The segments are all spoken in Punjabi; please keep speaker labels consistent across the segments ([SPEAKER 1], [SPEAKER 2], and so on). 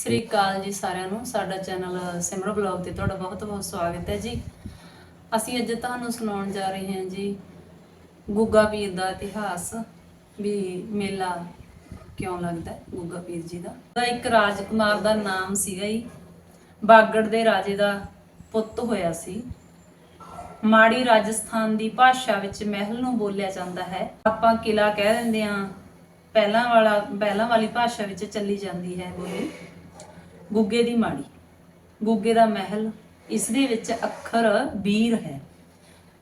[SPEAKER 1] ਸ੍ਰੀ ਅਕਾਲ ਜੀ ਸਾਰਿਆਂ ਨੂੰ। ਸਾਡਾ ਚੈਨਲ ਸਿਮਰ ਬਲੌਗ ਤੇ ਤੁਹਾਡਾ ਬਹੁਤ-ਬਹੁਤ ਸਵਾਗਤ ਹੈ ਜੀ। ਅਸੀਂ ਅੱਜ ਤੁਹਾਨੂੰ ਸੁਣਾਉਣ ਜਾ ਰਹੇ ਹਾਂ ਜੀ ਗੁੱਗਾ ਪੀਰ ਦਾ ਇਤਿਹਾਸ, ਵੀ ਮੇਲਾ ਕਿਉਂ ਲੱਗਦਾ ਗੁੱਗਾ ਪੀਰ ਜੀ ਦਾ? ਦਾ ਇੱਕ ਰਾਜਕੁਮਾਰ ਦਾ ਨਾਮ ਸੀਗਾ ਜੀ। ਬਾਗੜ ਦੇ ਰਾਜੇ ਦਾ ਪੁੱਤ ਹੋਇਆ ਸੀ। ਮਾੜੀ ਰਾਜਸਥਾਨ ਦੀ ਭਾਸ਼ਾ ਵਿੱਚ ਮਹਿਲ ਨੂੰ ਬੋਲਿਆ ਜਾਂਦਾ ਹੈ। ਆਪਾਂ ਕਿਲਾ ਕਹਿ ਦਿੰਦੇ ਆ ਪਹਿਲਾਂ ਵਾਲਾ ਪਹਿਲਾਂ ਵਾਲੀ ਭਾਸ਼ਾ ਵਿੱਚ ਚੱਲੀ ਜਾਂਦੀ ਹੈ ਬੋਲੀ। ਗੁੱਗੇ ਦੀ ਮਾੜੀ। ਗੁੱਗੇ ਦਾ ਮਹਿਲ, ਇਸ ਦੇ ਵਿੱਚ ਅੱਖਰ ਵੀਰ ਹੈ।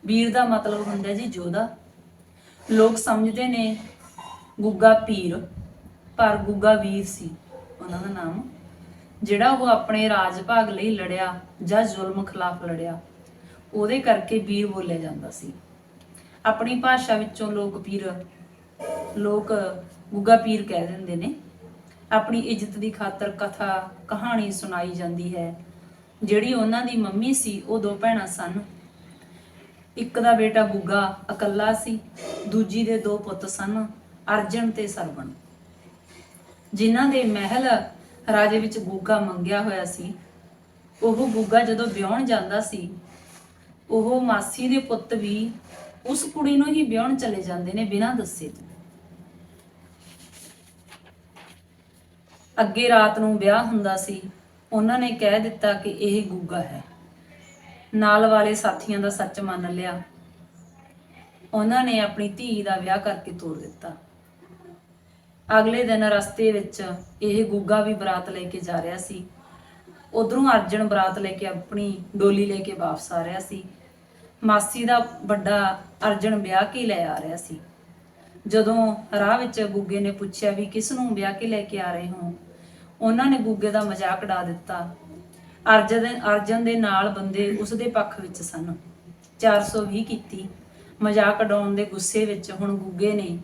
[SPEAKER 1] ਵੀਰ ਦਾ ਮਤਲਬ ਹੁੰਦਾ ਜੀ ਜੋਧਾ। ਲੋਕ ਸਮਝਦੇ ਨੇ ਗੁੱਗਾ ਪੀਰ, ਪਰ ਗੁੱਗਾ ਵੀਰ ਸੀ, ਉਹਨਾਂ ਦਾ ਨਾਮ। ਜਿਹੜਾ ਉਹ ਆਪਣੇ ਰਾਜ ਭਾਗ ਲਈ ਲੜਿਆ ਜਾਂ ਜ਼ੁਲਮ ਖਿਲਾਫ ਲੜਿਆ, ਉਹਦੇ ਕਰਕੇ ਵੀਰ ਬੋਲਿਆ ਜਾਂਦਾ ਸੀ। ਆਪਣੀ ਭਾਸ਼ਾ ਵਿੱਚੋਂ ਲੋਕ ਪੀਰ, ਲੋਕ ਗੁੱਗਾ ਪੀਰ ਕਹਿ ਦਿੰਦੇ ਨੇ। ਆਪਣੀ ਇੱਜ਼ਤ ਦੀ ਖਾਤਰ ਕਥਾ, ਕਹਾਣੀ ਸੁਣਾਈ ਜਾਂਦੀ ਹੈ। ਜਿਹੜੀ ਉਹਨਾਂ ਦੀ ਮੰਮੀ ਸੀ, ਉਹ ਦੋ ਭੈਣਾਂ ਸਨ। ਇੱਕ ਦਾ ਬੇਟਾ ਗੁੱਗਾ ਇਕੱਲਾ ਸੀ, ਦੂਜੀ ਦੇ ਦੋ ਪੁੱਤ ਸਨ, ਅਰਜਨ ਤੇ ਸਰਵਣ। ਜਿਨ੍ਹਾਂ ਦੇ ਮਹਿਲ ਰਾਜੇ ਵਿੱਚ ਗੁੱਗਾ ਮੰਗਿਆ ਹੋਇਆ ਸੀ, ਉਹ ਗੁੱਗਾ ਜਦੋਂ ਵਿਆਹਣ ਜਾਂਦਾ ਸੀ, ਉਹ ਮਾਸੀ ਦੇ ਪੁੱਤ ਵੀ ਉਸ ਕੁੜੀ ਨੂੰ ਹੀ ਵਿਆਹਣ ਚਲੇ ਜਾਂਦੇ ਨੇ ਬਿਨਾਂ ਦੱਸੇ ਤੋਂ। ਅੱਗੇ ਰਾਤ ਨੂੰ ਵਿਆਹ ਹੁੰਦਾ ਸੀ, ਉਹਨਾਂ ਨੇ ਕਹਿ ਦਿੱਤਾ ਕਿ ਇਹ ਗੁੱਗਾ ਹੈ। ਨਾਲ ਵਾਲੇ ਸਾਥੀਆਂ ਦਾ ਸੱਚ ਮੰਨ ਲਿਆ। ਉਹਨਾਂ ਨੇ ਆਪਣੀ ਧੀ ਦਾ ਵਿਆਹ ਕਰਕੇ ਤੋਰ ਦਿੱਤਾ। ਅਗਲੇ ਦਿਨ ਰਸਤੇ ਵਿੱਚ ਇਹ ਗੁੱਗਾ ਵੀ ਬਰਾਤ ਲੈ ਕੇ ਜਾ ਰਿਹਾ ਸੀ। ਉਧਰੋਂ ਅਰਜਨ ਬਰਾਤ ਲੈ ਕੇ ਆਪਣੀ ਡੋਲੀ ਲੈ ਕੇ ਵਾਪਸ ਆ ਰਿਹਾ ਸੀ। ਮਾਸੀ ਦਾ ਵੱਡਾ ਅਰਜਨ ਵਿਆਹ ਕੇ ਲੈ ਆ ਰਿਹਾ ਸੀ। ਜਦੋਂ ਰਾਹ ਵਿੱਚ ਗੁੱਗੇ ਨੇ ਪੁੱਛਿਆ ਵੀ ਕਿਸ ਨੂੰ ਵਿਆਹ ਕੇ ਲੈ ਕੇ ਆ ਰਹੇ ਹੋ? ਉਹਨਾਂ ਨੇ ਗੁੱਗੇ ਦਾ ਮਜ਼ਾਕ ਉਡਾ ਦਿੱਤਾ। ਅਰਜਨ ਦੇ ਅਰਜਨ ਦੇ ਨਾਲ ਬੰਦੇ ਉਸ ਦੇ ਪੱਖ ਵਿੱਚ ਸਨ। 420 ਕੀਤੀ। ਮਜ਼ਾਕ ਉਡਾਉਣ ਦੇ ਗੁੱਸੇ ਵਿੱਚ ਹੁਣ ਗੁੱਗੇ ਨੇ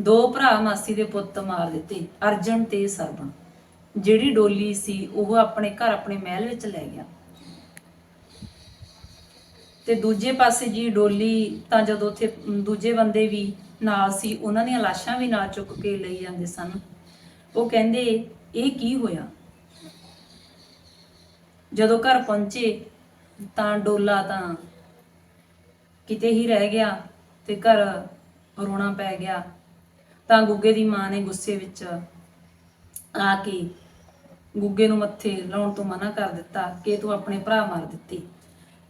[SPEAKER 1] ਦੋ ਭਰਾ ਮਾਸੀ ਦੇ ਪੁੱਤ ਮਾਰ ਦਿੱਤੇ। ਅਰਜਨ ਤੇ ਸਰਬਣ। ਜਿਹੜੀ ਡੋਲੀ ਸੀ, ਉਹ ਆਪਣੇ ਘਰ ਆਪਣੇ ਮਹਿਲ ਵਿੱਚ ਲੈ ਗਿਆ। ਤੇ ਦੂਜੇ ਪਾਸੇ ਜੀ ਡੋਲੀ ਤਾਂ ਜਦੋਂ ਉੱਥੇ ਦੂਜੇ ਬੰਦੇ ਵੀ ਨਾਲ ਸੀ, ਉਹਨਾਂ ਦੀਆਂ ਲਾਸ਼ਾਂ ਵੀ ਨਾਲ ਚੁੱਕ ਕੇ ਲਈ ਜਾਂਦੇ ਸਨ। ਉਹ ਕਹਿੰਦੇ ਇਹ ਕੀ ਹੋਇਆ? ਜਦੋਂ ਘਰ ਪਹੁੰਚੇ ਤਾਂ ਡੋਲਾ ਤਾਂ ਕਿਤੇ ਹੀ ਰਹਿ ਗਿਆ ਤੇ ਘਰ ਰੋਣਾ ਪੈ ਗਿਆ। ਤਾਂ ਗੁੱਗੇ ਦੀ ਮਾਂ ਨੇ ਗੁੱਸੇ ਵਿੱਚ ਆ ਕੇ ਗੁੱਗੇ ਨੂੰ ਮੱਥੇ ਲਾਉਣ ਤੋਂ ਮਨਾ ਕਰ ਦਿੱਤਾ ਕਿ ਤੂੰ ਆਪਣੇ ਭਰਾ ਮਾਰ ਦਿੱਤੀ।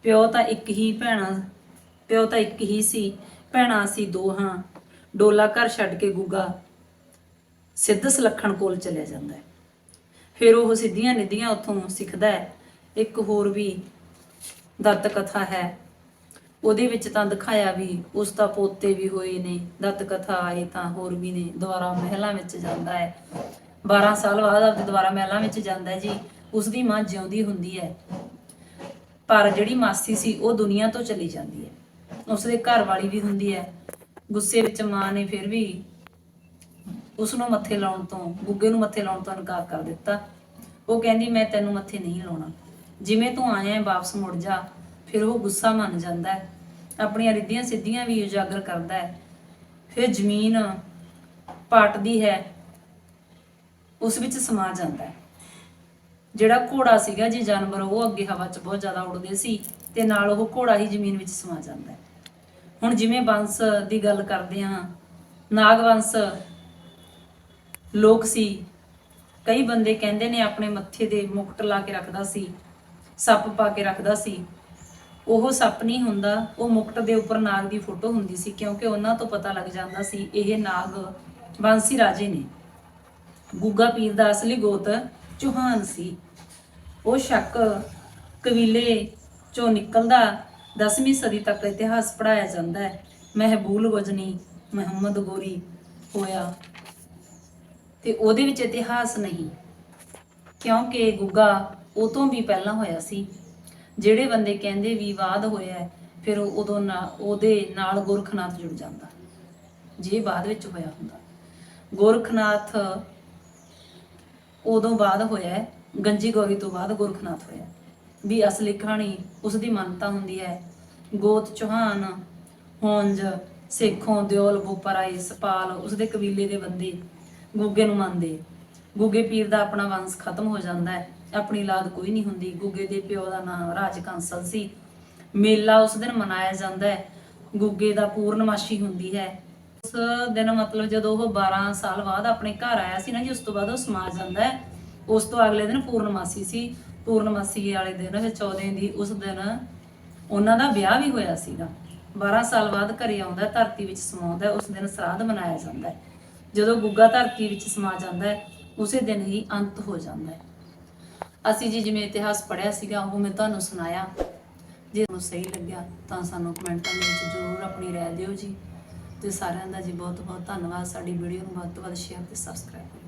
[SPEAKER 1] ਪਿਓ ਤਾਂ ਇੱਕ ਹੀ ਭੈਣਾ, ਪਿਓ ਤਾਂ ਇੱਕ ਹੀ ਸੀ, ਭੈਣਾ ਸੀ ਦੋ ਹਾਂ ਡੋਲਾ ਘਰ ਛੱਡ ਕੇ ਗੁੱਗਾ ਸਿੱਧ ਸਲੱਖਣ ਕੋਲ ਚਲਿਆ ਜਾਂਦਾ ਹੈ। ਫਿਰ ਉਹ ਸਿੱਧੀਆਂ ਨਿੱਧੀਆਂ ਉੱਥੋਂ ਸਿੱਖਦਾ ਹੈ। ਇੱਕ ਹੋਰ ਵੀ ਦੱਤ ਕਥਾ ਹੈ। ਉਹਦੇ ਵਿੱਚ ਤਾਂ ਦਿਖਾਇਆ ਵੀ ਉਸ ਦਾ ਪੋਤੇ ਵੀ ਹੋਏ ਨੇ ਦੱਤ ਕਥਾ ਆਏ ਤਾਂ ਹੋਰ ਵੀ ਨੇ ਦੁਬਾਰਾ ਮਹਿਲਾਂ ਵਿੱਚ ਜਾਂਦਾ ਹੈ। 12 ਸਾਲ ਬਾਅਦ ਆਪਦੇ ਦੁਬਾਰਾ ਮਹਿਲਾਂ ਵਿੱਚ ਜਾਂਦਾ ਹੈ ਜੀ ਉਸ ਦੀ ਮਾਂ ਜਿਉਂਦੀ ਹੁੰਦੀ ਹੈ। ਪਰ ਜਿਹੜੀ ਮਾਸੀ ਸੀ, ਉਹ ਦੁਨੀਆ ਤੋਂ ਚਲੀ ਜਾਂਦੀ ਹੈ। ਉਸ ਦੇ ਘਰ ਵਾਲੀ ਵੀ ਹੁੰਦੀ ਹੈ। ਗੁੱਸੇ ਵਿੱਚ ਮਾਂ ਨੇ ਫਿਰ ਵੀ ਉਸ ਨੂੰ ਮੱਥੇ ਲਾਉਣ ਤੋਂ, ਗੁੱਗੇ ਨੂੰ ਮੱਥੇ ਲਾਉਣ ਤੋਂ ਇਨਕਾਰ ਕਰ ਦਿੱਤਾ। ਉਹ ਕਹਿੰਦੀ, ਮੈਂ ਤੈਨੂੰ ਮੱਥੇ ਨਹੀਂ ਲਾਉਣਾ। ਜਿਵੇਂ ਤੂੰ ਆਇਆ ਹੈ, ਵਾਪਸ ਮੁੜ ਜਾ। ਫਿਰ ਉਹ ਗੁੱਸਾ ਮੰਨ ਜਾਂਦਾ ਹੈ। ਆਪਣੀਆਂ ਰਿੱਧੀਆਂ ਸਿੱਧੀਆਂ ਵੀ ਉਜਾਗਰ ਕਰਦਾ ਹੈ। ਫਿਰ ਜ਼ਮੀਨ ਪਾਟਦੀ ਹੈ। ਉਸ ਵਿੱਚ ਸਮਾ ਜਾਂਦਾ ਹੈ। ਜਿਹੜਾ ਘੋੜਾ ਸੀਗਾ ਜੀ ਜਾਨਵਰ, ਉਹ ਅੱਗੇ ਹਵਾ 'ਚ ਬਹੁਤ ਜ਼ਿਆਦਾ ਉੱਡਦੇ ਸੀ ਤੇ ਨਾਲ ਉਹ ਘੋੜਾ ਹੀ ਜ਼ਮੀਨ ਵਿੱਚ ਸਮਾ ਜਾਂਦਾ ਹੈ। ਹੁਣ ਜਿਵੇਂ ਬੰਸ ਦੀ ਗੱਲ ਕਰਦੇ ਹਾਂ ਨਾਗਵੰਸ਼ ਲੋਕ ਸੀ। ਕਈ ਬੰਦੇ ਕਹਿੰਦੇ ਨੇ ਆਪਣੇ ਮੱਥੇ ਦੇ ਮੁਕਟ ਲਾ ਕੇ ਰੱਖਦਾ ਸੀ, ਸੱਪ ਪਾ ਕੇ ਰੱਖਦਾ ਸੀ। ਉਹ ਸੱਪ ਨਹੀਂ ਹੁੰਦਾ, ਉਹ ਮੁਕਟ ਦੇ ਉੱਪਰ ਨਾਗ ਦੀ ਫੋਟੋ ਹੁੰਦੀ ਸੀ ਕਿਉਂਕਿ ਉਹਨਾਂ ਤੋਂ ਪਤਾ ਲੱਗ ਜਾਂਦਾ ਸੀ ਇਹ ਨਾਗ ਬਾਂਸੀ ਰਾਜੇ ਨੇ। ਗੁੱਗਾ ਪੀਰ ਦਾ ਅਸਲੀ ਗੋਤ ਚੌਹਾਨ ਸੀ। ਉਹ ਸ਼ੱਕ ਕਬੀਲੇ ਚੋਂ ਨਿਕਲਦਾ 10ਵੀਂ ਸਦੀ ਤੱਕ ਇਤਿਹਾਸ ਪੜਾਇਆ ਜਾਂਦਾ ਹੈ। ਮਹਿਬੂਲ ਗਜਨੀ ਮੁਹੰਮਦ ਗੋਰੀ ਹੋਇਆ ਤੇ ਉਹਦੇ ਵਿੱਚ ਇਤਿਹਾਸ ਨਹੀਂ। ਕਿਉਂਕਿ ਗੁੱਗਾ ਉਹ ਤੋਂ ਵੀ ਪਹਿਲਾਂ ਹੋਇਆ ਸੀ। ਜਿਹੜੇ ਬੰਦੇ ਕਹਿੰਦੇ ਵਿਵਾਦ ਹੋਇਆ ਫਿਰ ਉਦੋਂ ਨਾ ਉਹਦੇ ਨਾਲ ਗੁਰਖਨਾਥ ਜੁੜ ਜਾਂਦਾ। ਜੇ ਬਾਅਦ ਵਿੱਚ ਹੋਇਆ ਹੁੰਦਾ। ਗੁਰਖਨਾਥ ਉਦੋਂ ਬਾਅਦ ਹੋਇਆ ਗੰਜੀ ਗੌਰੀ ਤੋਂ ਬਾਅਦ ਗੁਰਖਨਾਥ ਹੋਇਆ ਵੀ ਅਸਲੀ ਕਹਾਣੀ ਉਸ ਦੀ ਮੰਨਤਾ ਹੁੰਦੀ ਹੈ। ਗੋਤ ਚੌਹਾਨ, ਹੋਂਜ, ਸੇਖੋਂ, ਦਿਓਲ ਬੋਪਰਾਈ ਸਪਾਲ ਉਸ ਦੇ ਕਬੀਲੇ ਦੇ ਬੰਦੇ ਗੁੱਗੇ ਨੂੰ ਮੰਨਦੇ। ਗੁੱਗੇ ਪੀਰ ਦਾ ਆਪਣਾ ਵੰਸ਼ ਖਤਮ ਹੋ ਜਾਂਦਾ ਹੈ। ਆਪਣੀ ਔਲਾਦ ਕੋਈ ਨਹੀਂ ਹੁੰਦੀ। ਗੁੱਗੇ ਦੇ ਪਿਓ ਦਾ ਨਾਮ ਰਾਜ ਕੰਸਲ ਸੀ। ਮੇਲਾ ਉਸ ਦਿਨ ਮਨਾਇਆ ਜਾਂਦਾ ਹੈ। ਗੁੱਗੇ ਦਾ ਪੂਰਨਮਾਸ਼ੀ ਹੁੰਦੀ ਹੈ। ਉਸ ਦਿਨ ਮਤਲਬ ਜਦੋਂ ਉਹ 12 ਸਾਲ ਬਾਅਦ ਆਪਣੇ ਘਰ ਆਇਆ ਸੀ ਨਾ ਜੀ, ਉਸ ਤੋਂ ਬਾਅਦ ਉਹ ਸਮਾ ਜਾਂਦਾ ਹੈ। ਉਸ ਤੋਂ ਅਗਲੇ ਦਿਨ ਪੂਰਨਮਾਸੀ ਸੀ। ਪੂਰਨਮਾਸੀ ਵਾਲੇ ਦਿਨ ਵਿੱਚ 14 ਦੀ ਉਸ ਦਿਨ ਉਹਨਾਂ ਦਾ ਵਿਆਹ ਵੀ ਹੋਇਆ ਸੀਗਾ। 12 ਸਾਲ ਬਾਅਦ ਘਰੇ ਆਉਂਦਾ, ਧਰਤੀ ਵਿੱਚ ਸਮਾਉਂਦਾ, ਉਸ ਦਿਨ ਸਰਾਧ ਮਨਾਇਆ ਜਾਂਦਾ ਹੈ। ਜਦੋਂ ਗੁੱਗਾ ਧਰਤੀ ਵਿੱਚ ਸਮਾ ਜਾਂਦਾ ਹੈ, ਉਸੇ ਦਿਨ ਹੀ ਅੰਤ ਹੋ ਜਾਂਦਾ ਹੈ। ਅਸੀਂ ਜੀ ਜਿਵੇਂ ਇਤਿਹਾਸ ਪੜ੍ਹਿਆ ਸੀਗਾ, ਉਹ ਮੈਂ ਤੁਹਾਨੂੰ ਸੁਣਾਇਆ। ਜੇ ਤੁਹਾਨੂੰ ਸਹੀ ਲੱਗਿਆ, ਤਾਂ ਸਾਨੂੰ ਕਮੈਂਟਾਂ ਦੇ ਵਿੱਚ ਜ਼ਰੂਰ ਆਪਣੀ ਰਾਏ ਦਿਓ ਜੀ। ਤੇ ਸਾਰਿਆਂ ਦਾ ਜੀ ਬਹੁਤ ਬਹੁਤ ਧੰਨਵਾਦ। ਸਾਡੀ ਵੀਡੀਓ ਨੂੰ ਵੱਧ ਤੋਂ ਵੱਧ ਸ਼ੇਅਰ ਤੇ ਸਬਸਕ੍ਰਾਈਬ ਕਰੋ